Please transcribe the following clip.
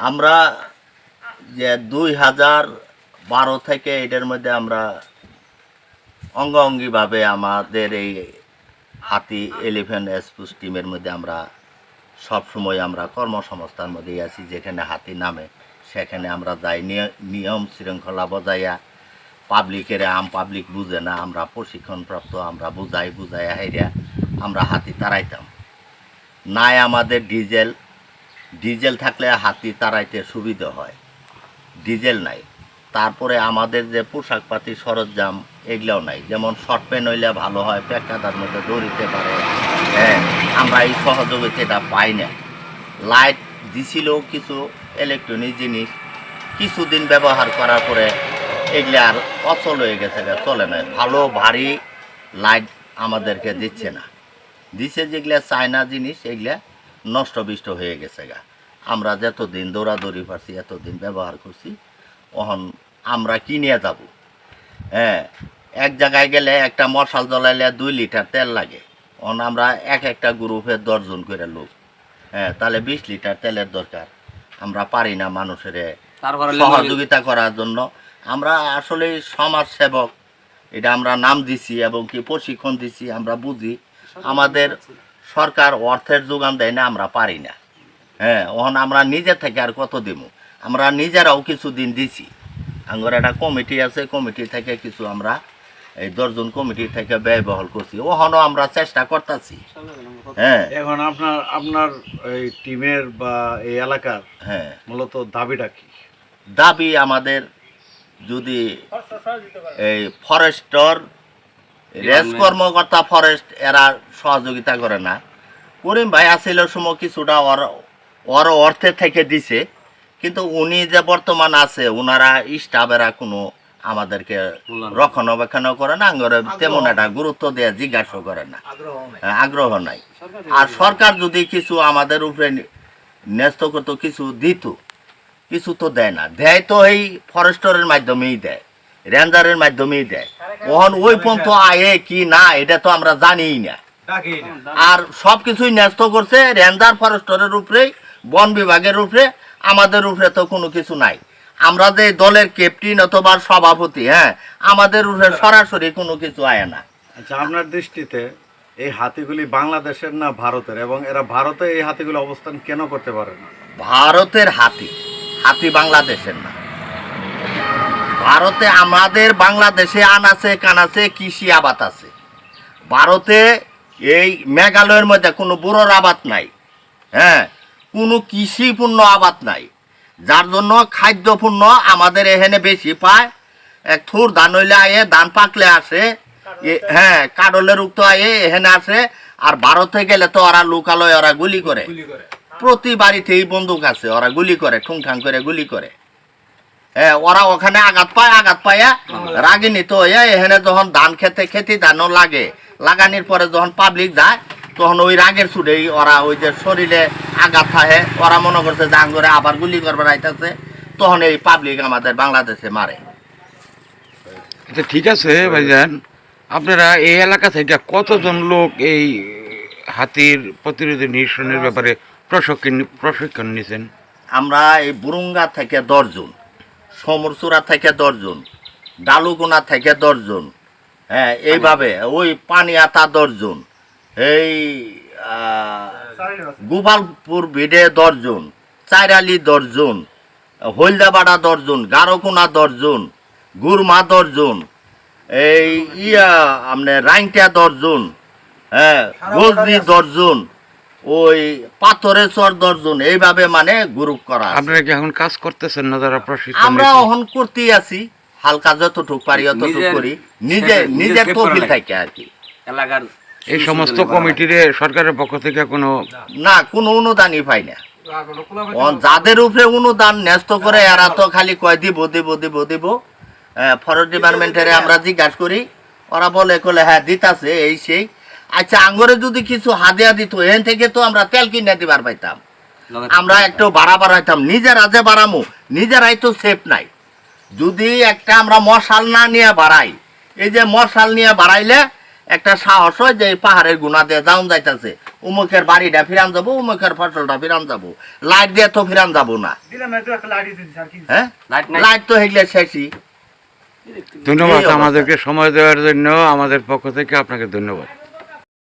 আমরা যে দুই হাজার বারো থেকে এটার মধ্যে আমরা অঙ্গাঙ্গিভাবে আমাদের এই হাতি এলিফেন্ট এক্সপুস টিমের মধ্যে আমরা সব সময় আমরা কর্মসংস্থার মধ্যেই আছি, যেখানে হাতি নামে, সেখানে আমরা যাই। নিয়- নিয়ম শৃঙ্খলা বজাইয়া পাবলিকের আম পাবলিক বুঝে না, আমরা প্রশিক্ষণপ্রাপ্ত, আমরা বুঝাই, বুঝাইয়া হাইরা আমরা হাতি তাড়াইতাম। নাই আমাদের ডিজেল ডিজেল থাকলে হাতি তাড়াইতে সুবিধা হয়। ডিজেল নাই। তারপরে আমাদের যে পোশাক পাতি সরঞ্জাম, এগুলাও নাই। যেমন শর্ট প্যান্ট হইলে ভালো হয় প্যাকাদার মধ্যে দৌড়িতে পারে। হ্যাঁ আমরা এই সহযোগিতাটা পাই না। লাইট দিছিল কিছু ইলেকট্রনিক জিনিস। কিছুদিন ব্যবহার করার পরে এগুলা আর অচল হয়ে গেছে চলে না। ভালো, ভারী লাইট আমাদেরকে দিচ্ছে না। দিছে যেগুলা চায়না জিনিস, এগুলা নষ্ট বিষ্ট হয়ে গেছে গা। আমরা যতদিন দৌড়াদৌড়ি পারছি এতদিন ব্যবহার করছি তখন আমরা কিনে যাব? হ্যাঁ এক জায়গায় গেলে একটা মশাল জ্বলাইলে দুই লিটার তেল লাগে। তখন আমরা এক একটা গ্রুপে দশজন করে লোক। হ্যাঁ তাহলে বিশ লিটার তেলের দরকার। আমরা পারি না মানুষের সহযোগিতা করার জন্য। আমরা আসলে সমাজ সেবক এটা আমরা নাম দিছি এবং কি প্রশিক্ষণ দিছি আমরা বুঝি। আমাদের সরকার অর্থের যোগান দেয় না আমরা পারি না। হ্যাঁ ওখানে আমরা নিজে থেকে আর কত দিব আমরা নিজেরাও কিছু দিন দিছি। আমার একটা কমিটি আছে কমিটি থেকে কিছু আমরা এই দশজন কমিটি থেকে ব্যয়বহল করছি। ওখানেও আমরা চেষ্টা করতেছি। হ্যাঁ। এখন আপনার আপনার এই টিমের বা এই এলাকার হ্যাঁ। মূলত দাবিটা কি? দাবি আমাদের যদি এই ফরেস্টর রেস কর্মকর্তা ফরেস্ট এরা সহযোগিতা করে না। করিম ভাই আসিল সময় কিছুটা ওর ওর অর্থে থেকে দিছে কিন্তু উনি যে বর্তমান আছে ওনারা স্টাফেরা কোনো আমাদেরকে রক্ষণাবেক্ষণ করে না তেমন একটা গুরুত্ব দেওয়া জিজ্ঞাসা করে না। হ্যাঁ, আগ্রহ নাই। আর সরকার যদি কিছু আমাদের উপরে ন্যস্ত করতো কিছু দিত কিছু তো দেয় না। দেয় তো এই ফরেস্টরের মাধ্যমেই দেয় রেঞ্জারের মাধ্যমেই দেয়। ওহন ওই পর্যন্ত আয়ে কি না এটা তো আমরা জানিই না। আর সব কিছুই ন্যস্ত করছে রেঞ্জার ফরেস্টরের উপরেই বন বিভাগের উপরে আমাদের উপরে তো কোনো কিছু নাই। আমরা যে দলের ক্যাপ্টেন অথবা সভাপতি হ্যাঁ আমাদের উপরে সরাসরি কোনো কিছু আয় না। আচ্ছা আপনার দৃষ্টিতে এই হাতিগুলি বাংলাদেশের না ভারতের? এবং এরা ভারতে এই হাতিগুলি অবস্থান কেন করতে পারে না? ভারতের হাতি হাতি বাংলাদেশের না। ভারতে আমাদের বাংলাদেশে আনাছে কানাছে কৃষি আবাদ আছে। ভারতে এই মেঘালয়ের মধ্যে কোনো বুড়োর আবাদ নাই। হ্যাঁ কোনো কৃষিপূর্ণ আবাদ নাই। যার জন্য খাদ্যপূর্ণ আমাদের এখানে বেশি পায়। এক থুর ধান হইলে আয়ে ধান পাকলে আসে। হ্যাঁ কাডলের উক্ত আয়ে এখানে আসে। আর ভারতে গেলে তো ওরা লোকালয় ওরা গুলি করে। প্রতি বাড়িতেই বন্দুক আছে ওরা গুলি করে ঠুংঠাং করে গুলি করে। হ্যাঁ ওরা ওখানে আঘাত পায় আঘাত পায়া রাগিনী তো এখানে যখন ধান খেতে খেতে ধানও লাগে লাগানির পরে যখন পাবলিক যায় তখন ওই রাগের ছুটেই ওরা ওই যে শরীরে আঘাত থাকে ওরা মনে করছে যে আঙ্গরে আবার গুলি করবে আইতাছে তখন এই পাবলিক আমাদের বাংলাদেশে মারে। আচ্ছা ঠিক আছে ভাইজান। আপনারা এই এলাকা থেকে কতজন লোক এই হাতির প্রতিরোধী নিরসনের ব্যাপারে প্রশিক্ষণ প্রশিক্ষণ নিছেন আমরা এই বুরুঙ্গা থেকে দশজন সমরচূড়া থেকে দশজন ডালুগুনা থেকে দশজন হ্যাঁ এইভাবে ওই পানিয়াতা দশজন এই আহ, গোপালপুর ভিডে দশজন চাইরালি দশজন হলদাবাড়া দশজন গারোকোনা দশজন গুরমা দশজন এই ইয়া আপনার রাইংটা দশজন হ্যাঁ গজনি দশজন ওই পাথরের চর দশজন এইভাবে মানে গ্রুপ করা। আপনারা কি এখন কাজ করতেছেন না যারা প্রশিক্ষণ আমরা এখন করতেই আছি হালকা যতটুক পারি অতটুক করি। নিজে নিজের তহবিল থাকে আর কি। এলাকার এই সমস্ত কমিটিরে সরকারের পক্ষ থেকে কোনো না কোনো অনুদানই পাই না। যাদের উপরে অনুদান ন্যস্ত করে এরা তো খালি কয় দিব দিব দিব দিব। ফরেস্ট ডিপার্টমেন্টের আমরা জিজ্ঞাসা করি। ওরা বলে কলে হ্যাঁ দিতাছে এই সেই। আচ্ছা আঙ্গরে যদি কিছু হাদিয়া দিত এখান থেকে তো আমরা তেল কিনে দিবার পাইতাম। আমরা একটু বাড়া বাড়াইতাম। নিজেরা যে বাড়ামু নিজেরাই তো সেফ নাই। যদি একটা আমরা মশাল না নিয়ে বাড়াই এই যে মশাল নিয়ে বাড়াইলে একটা সাহস হয় যে এই পাহাড়ের গুণা দিয়ে যাওন যাইতেছে। উমুকের বাড়িটা ফিরান যাব উমুকের ফসলটা ফিরান যাব। লাইট দিয়ে তো ফিরান যাব না। হ্যাঁ? লাইট তো হেগলে শেষই। ধন্যবাদ আমাদেরকে সময় দেওয়ার জন্য আমাদের পক্ষ থেকে আপনাকে ধন্যবাদ।